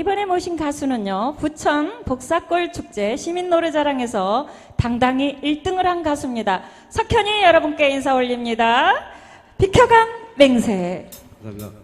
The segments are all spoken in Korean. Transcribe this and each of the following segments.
이번에 모신 가수는요, 부천 복사골 축제 시민 노래자랑에서 당당히 1등을 한 가수입니다. 석현이 여러분께 인사 올립니다. 비켜간 맹세. 감사합니다.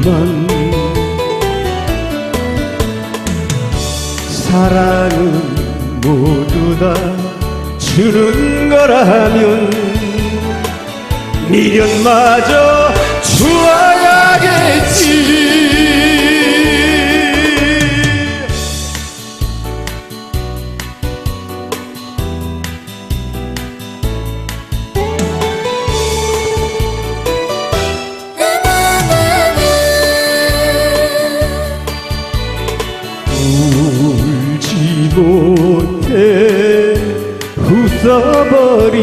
묻어야지만 사랑은 모두 다 주는 거라면 미련마저 주어야겠지 울지 못해 웃어버린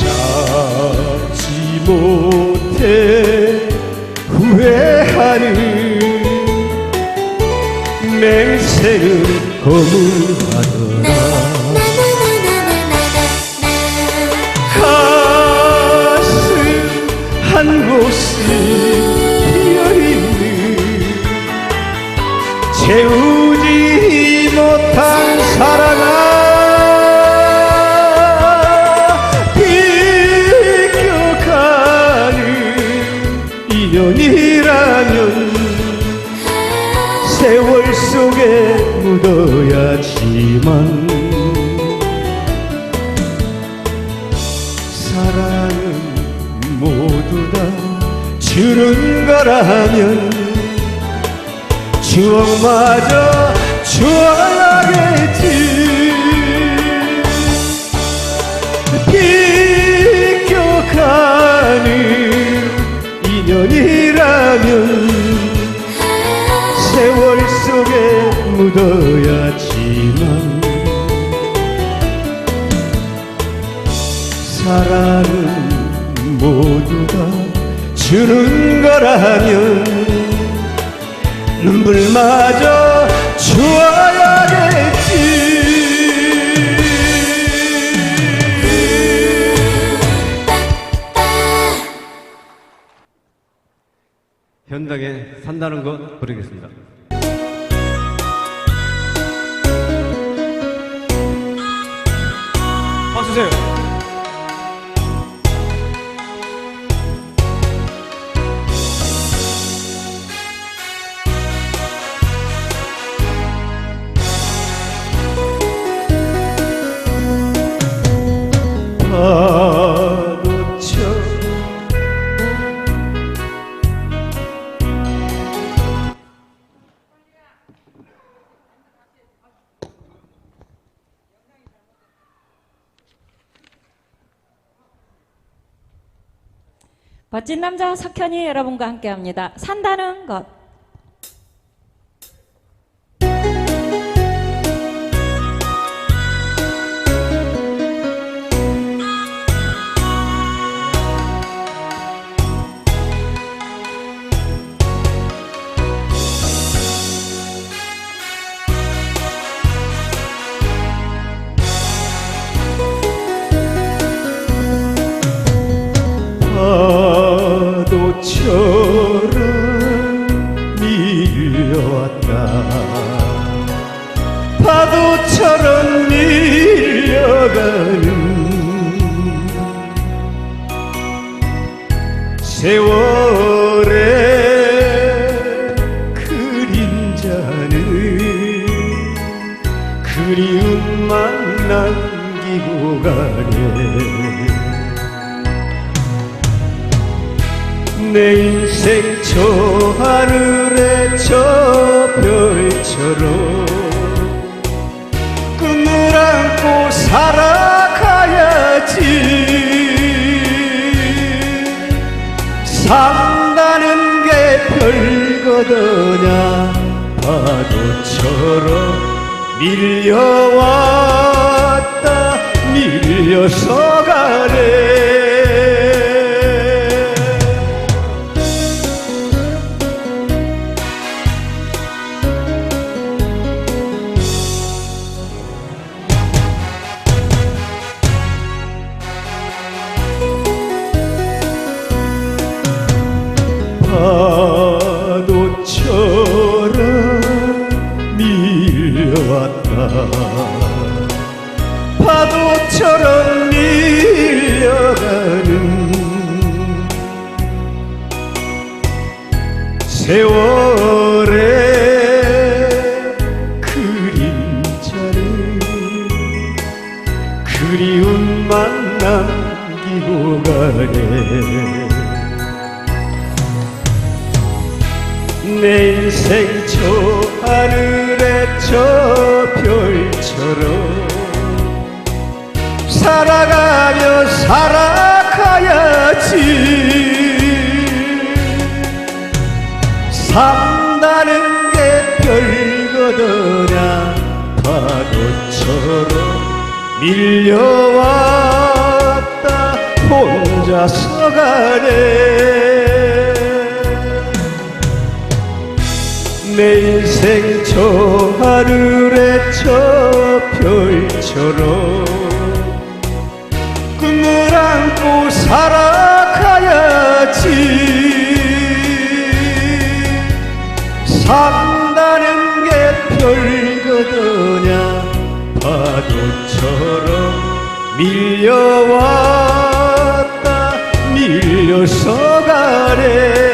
잡지 못해 후회하는 맹세는 거무하더라 이 채우지 못한 사랑아 비껴가는 인연이라면 세월 속에 묻어야지만 사랑은 모두 다 주는 거라면 추억마저 주어야겠지. 비껴가는 인연이라면 세월 속에 묻어야지만 사랑은 모두 다 주는 거라면 눈물마저 주어야겠지 현장에 산다는 것 부르겠습니다. 박수 주세요. 멋진 남자 석현이 여러분과 함께 합니다. 산다는 것. 파도처럼 밀려왔다. 파도처럼 밀려가는 세월의 그림자는 그리움만 남기고 가네 내 인생 저 하늘의 저 별처럼 꿈을 안고 살아가야지. 산다는 게 별거더냐 파도처럼 밀려왔다. 밀려서 가네 파도처럼 밀려가는 세월의 그림자를 그리움만 남 기고 가네 내 인생 저 하늘의 저 별처럼 살아가며 살아가야지. 산다는 게 별거더냐 파도처럼 밀려왔다 혼자서 가네 내 인생 저 하늘의 저 별처럼 꿈을 안고 살아가야지. 산다는 게 별거더냐? 파도처럼 밀려왔다 밀려서 가네